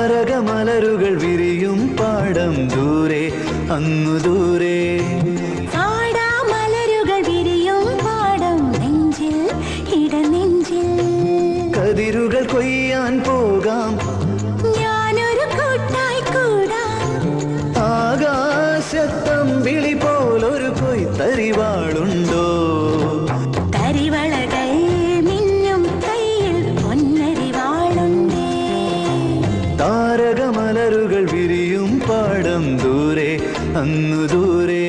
താരകമലരുകൾ വിരിയും പാടം ദൂരെ അങ്ങു ദൂരെ. കതിരുകൾ കൊയ്യാൻ പോകാം. ഞാനൊരു കൂട്ടായി കൂടാം. ആകാശത്തമ്പിളി പോലൊരു കൊയ്ത്തരിവാളുണ്ടോ? താരകമലരുകൾ വിരിയും പാടം ദൂരെ അങ്ങു ദൂരെ.